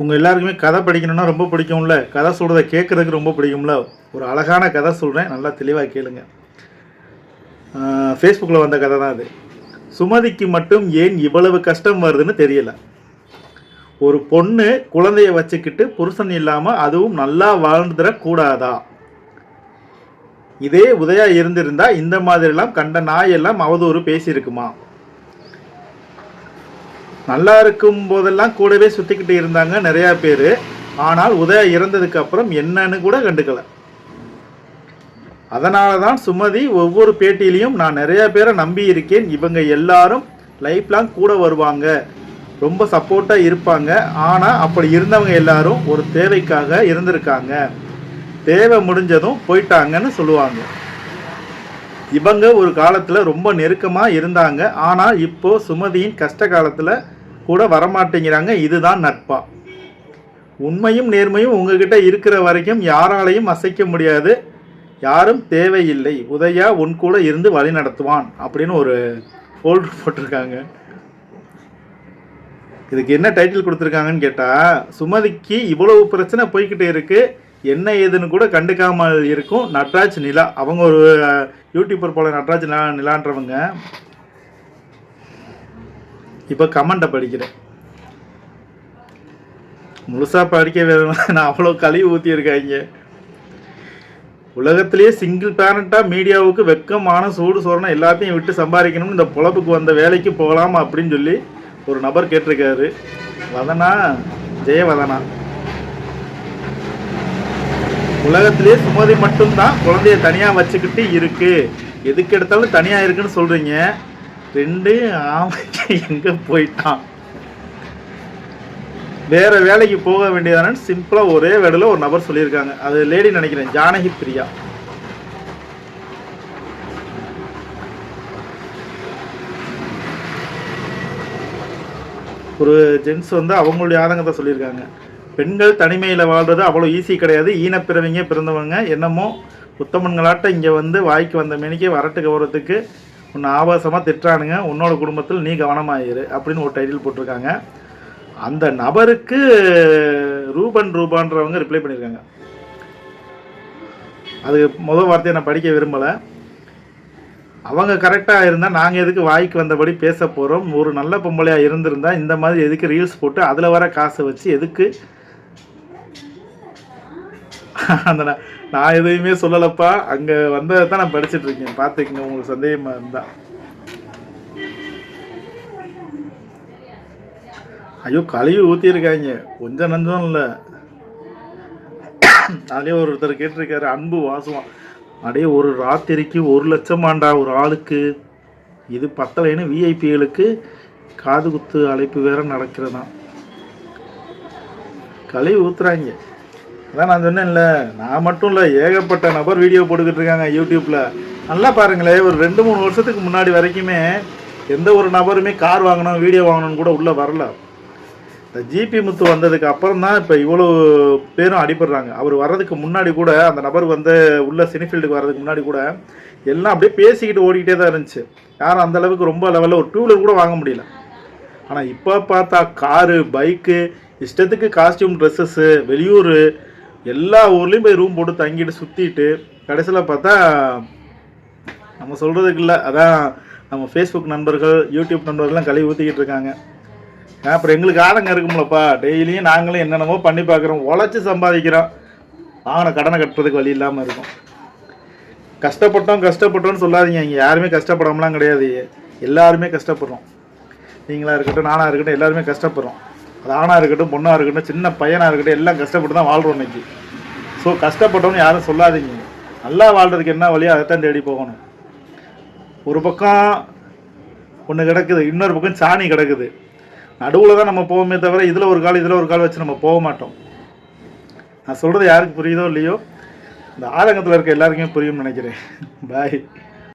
உங்கள் எல்லாருக்குமே கதை படிக்கணும்னா ரொம்ப பிடிக்கும்ல? கதை சொல்கிறத கேட்குறதுக்கு ரொம்ப பிடிக்கும்ல? ஒரு அழகான கதை சொல்கிறேன் நல்லா தெளிவாக கேளுங்க. ஃபேஸ்புக்கில் வந்த கதை தான் அது. சுமதிக்கு மட்டும் ஏன் இவ்வளவு கஷ்டம் வருதுன்னு தெரியல. ஒரு பொண்ணு குழந்தைய வச்சுக்கிட்டு புருஷன் இல்லாமல் அதுவும் நல்லா வாழ்ந்துடக்கூடாதா? இதே உதயா இருந்திருந்தா இந்த மாதிரிலாம் கண்ட நாயெல்லாம் அவதூறு பேசியிருக்குமா? நல்லா இருக்கும் போதெல்லாம் கூடவே சுற்றிக்கிட்டு இருந்தாங்க நிறையா பேர். ஆனால் உதயா இறந்ததுக்கு அப்புறம் என்னன்னு கூட கண்டுக்கல. அதனால தான் சுமதி ஒவ்வொரு பேட்டியிலையும் நான் நிறைய பேரை நம்பி இருக்கேன். இவங்க எல்லாரும் லைஃப் லாங் கூட வருவாங்க. ரொம்ப சப்போர்ட்டாக இருப்பாங்க. ஆனால் அப்படி இருந்தவங்க எல்லாரும் ஒரு தேவைக்காக இருந்திருக்காங்க. தேவை முடிஞ்சதும் போயிட்டாங்கன்னு சொல்லுவாங்க. இவங்க ஒரு காலத்தில் ரொம்ப நெருக்கமாக இருந்தாங்க. ஆனால் இப்போ சுமதியின் கஷ்ட காலத்தில் கூட வரமாட்டேங்கிறாங்க. இதுதான் நட்பா. உண்மையும் நேர்மையும் உங்ககிட்ட இருக்கிற வரைக்கும் யாராலையும் அசைக்க முடியாது. யாரும் தேவையில்லை. உதயா உன் கூட இருந்து வழி நடத்துவான் அப்படின்னு ஒரு ஃபோல்டர் போட்டிருக்காங்க. இதுக்கு என்ன டைட்டில் கொடுத்துருக்காங்கன்னு கேட்டால் சுமதிக்கு இவ்வளவு பிரச்சனை போய்கிட்டே இருக்குது என்ன ஏதுன்னு கூட கண்டுக்காமல் இருக்கும். நட்ராஜ் நிலா. அவங்க ஒரு யூடியூபர் போல நட்ராஜ் நிலா நிலான்றவங்க. இப்போ கமெண்ட்டை படிக்கிறேன். முழுசாக படிக்க நான் அவ்வளோ கழுவி ஊற்றியிருக்காங்க உலகத்திலேயே சிங்கிள் பேரண்ட்டாக மீடியாவுக்கு வெக்கமான சூடு சோறனை எல்லாத்தையும் விட்டு சம்பாதிக்கணும்னு இந்த பொழப்புக்கு வந்த வேலைக்கு போகலாமா அப்படின்னு சொல்லி ஒரு நபர் கேட்டிருக்காரு. வதனா ஜெயவதனா உலகத்திலேயே சுமதி மட்டும்தான் குழந்தைய தனியாக வச்சுக்கிட்டு இருக்குது எதுக்கு எடுத்தாலும் தனியாக இருக்குன்னு சொல்கிறீங்க ரெண்டு ஆமைக்கு எங்கே போயிட்டான்? வேற வேலைக்கு போக வேண்டியதானு சிம்பிளாக ஒரே வேடையில் ஒரு நபர் சொல்லியிருக்காங்க. அது லேடி நினைக்கிறேன் ஜானகி பிரியா. ஒரு ஜென்ஸ் வந்து அவங்களுடைய ஆதங்கத்தை சொல்லியிருக்காங்க. பெண்கள் தனிமையில் வாழ்றது அவ்வளோ ஈஸி கிடையாது. ஈனப்பிறவிங்க பிறந்தவங்க என்னமோ உத்தமன்களாட்ட இங்கே வந்து வாய்க்கு வந்த மேனிக்கு வரட்டுக்கு வரத்துக்கு உன்னை ஆபாசமாக திட்டுறானுங்க. உன்னோட குடும்பத்தில் நீ கவனமாயிரு அப்படின்னு ஒரு டைட்டில் போட்டிருக்காங்க. அந்த நபருக்கு ரூபன் ரூபான்றவங்க ரிப்ளை பண்ணியிருக்காங்க அது முதல் வார்த்தையை நான் படிக்க விரும்பலை. அவங்க கரெக்டாக இருந்தால் நாங்கள் எதுக்கு வாய்க்கு வந்தபடி பேச போகிறோம் ஒரு நல்ல பொம்பளையாக இருந்திருந்தால் இந்த மாதிரி எதுக்கு ரீல்ஸ் போட்டு அதில் வர காசை வச்சு எதுக்கு அந்த நான் எதையுமே சொல்லலப்பா. அங்கே வந்ததை தான் நான் படிச்சுட்டு இருக்கேன். பார்த்துக்கங்க உங்களுக்கு சந்தேகமாக இருந்தா. ஐயோ கழுவி ஊற்றிருக்காங்க கொஞ்சம் நஞ்சம் இல்லை. அதுலேயே ஒருத்தர் கேட்டிருக்காரு அன்பு வாசுவான் அப்படியே ஒரு ராத்திரிக்கு ஒரு லட்சம் ஆண்டா ஒரு ஆளுக்கு. இது பத்தலைன்னு விஐபிகளுக்கு காது குத்து அழைப்பு வேற நடக்கிறதாம். கழுவி ஊத்துறாங்க. அதான் நான் சொன்னேன்ல நான் மட்டும் இல்லை ஏகப்பட்ட நபர் வீடியோ போட்டுக்கிட்டு இருக்காங்க யூடியூப்பில் நல்லா பாருங்களேன் ஒரு ரெண்டு மூணு வருஷத்துக்கு முன்னாடி வரைக்குமே எந்த ஒரு நபருமே கார் வாங்கணும் வீடியோ வாங்கணும்னு கூட உள்ளே வரல. இந்த ஜிபி முத்து வந்ததுக்கு அப்புறம் தான் இப்போ இவ்வளோ பேரும் அடிபடுறாங்க. அவர் வர்றதுக்கு முன்னாடி கூட அந்த நபர் வந்து உள்ள சினிஃபீல்டுக்கு வர்றதுக்கு முன்னாடி கூட எல்லாம் அப்படியே பேசிக்கிட்டு ஓடிக்கிட்டே தான் இருந்துச்சு. யாரும் அந்த அளவுக்கு ரொம்ப லெவலில் ஒரு டூவீலர் கூட வாங்க முடியல. ஆனால் இப்போ பார்த்தா காரு பைக்கு இஷ்டத்துக்கு காஸ்டியூம் ட்ரெஸ்ஸஸ்ஸு வெளியூர் எல்லா ஊர்லேயும் போய் ரூம் போட்டு தங்கிட்டு சுற்றிட்டு கடைசியில் பார்த்தா நம்ம சொல்கிறதுக்கு இல்லை. அதான் நம்ம ஃபேஸ்புக் நண்பர்கள் யூடியூப் நண்பர்கள்லாம் கழுவி ஊற்றிக்கிட்டு இருக்காங்க. அப்புறம் எங்களுக்கு ஆதங்கம் இருக்கும்லப்பா. டெய்லியும் நாங்களும் என்னென்னமோ பண்ணி பார்க்குறோம். உழைச்சி சம்பாதிக்கிறோம். வாங்கின கடனை கட்டுறதுக்கு வழி இல்லாமல் இருக்கும். கஷ்டப்பட்டோம் கஷ்டப்பட்டோம்னு சொல்லாதீங்க. இங்கே யாருமே கஷ்டப்படாமலாம் கிடையாது. எல்லாருமே கஷ்டப்படுறோம். நீங்களாக இருக்கட்டும் நானாக இருக்கட்டும் எல்லாருமே கஷ்டப்படுறோம். அது ஆணாக இருக்கட்டும் பொண்ணாக இருக்கட்டும் சின்ன பையனாக இருக்கட்டும் எல்லாம் கஷ்டப்பட்டு தான் வாழ்கிறோம் இன்னைக்கு. ஸோ கஷ்டப்பட்டோம்னு யாரும் சொல்லாதீங்க. நல்லா வாழ்கிறதுக்கு என்ன வழியோ அதைத்தான் தேடி போகணும். ஒரு பக்கம் ஒன்று கிடக்குது இன்னொரு பக்கம் சாணி கிடக்குது. நடுவில் தான் நம்ம போவோமே தவிர இதில் ஒரு கால் இதில் ஒரு கால் வச்சு நம்ம போக மாட்டோம். நான் சொல்கிறது யாருக்கு புரியுதோ இல்லையோ இந்த ஆதங்கத்தில் இருக்க எல்லாருக்குமே புரியும்னு நினைக்கிறேன். பாய்